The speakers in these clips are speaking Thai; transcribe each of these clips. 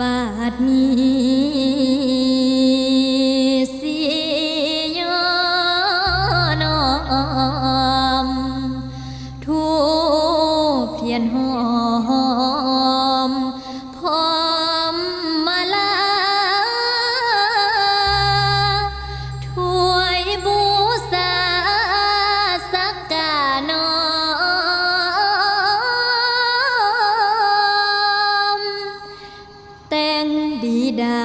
บาดนี้สิยอนอมทูเพียนหอ แต่งดีดา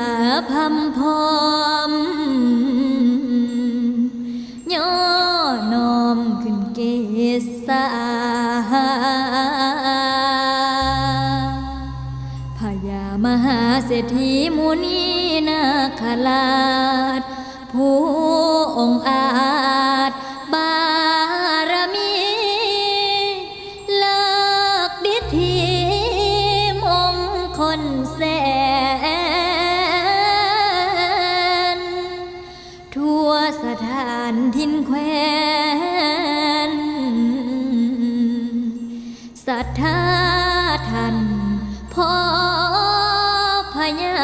พัมพร้อมย่อนอมขึ้นเกษาพญามหาเศรษฐีมุนีนาคราชผู้องค์อา คลแสน ทั่วสถานทินแควนศรัทธาท่านพ่อพญา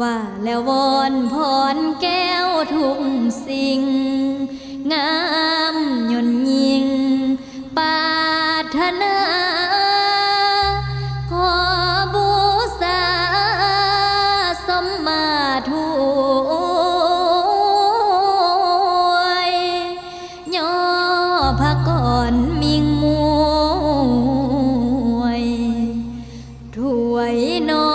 ว่าแล้ววอนพรแก้วทุกสิ่งงาม มิงมวยถวยนอ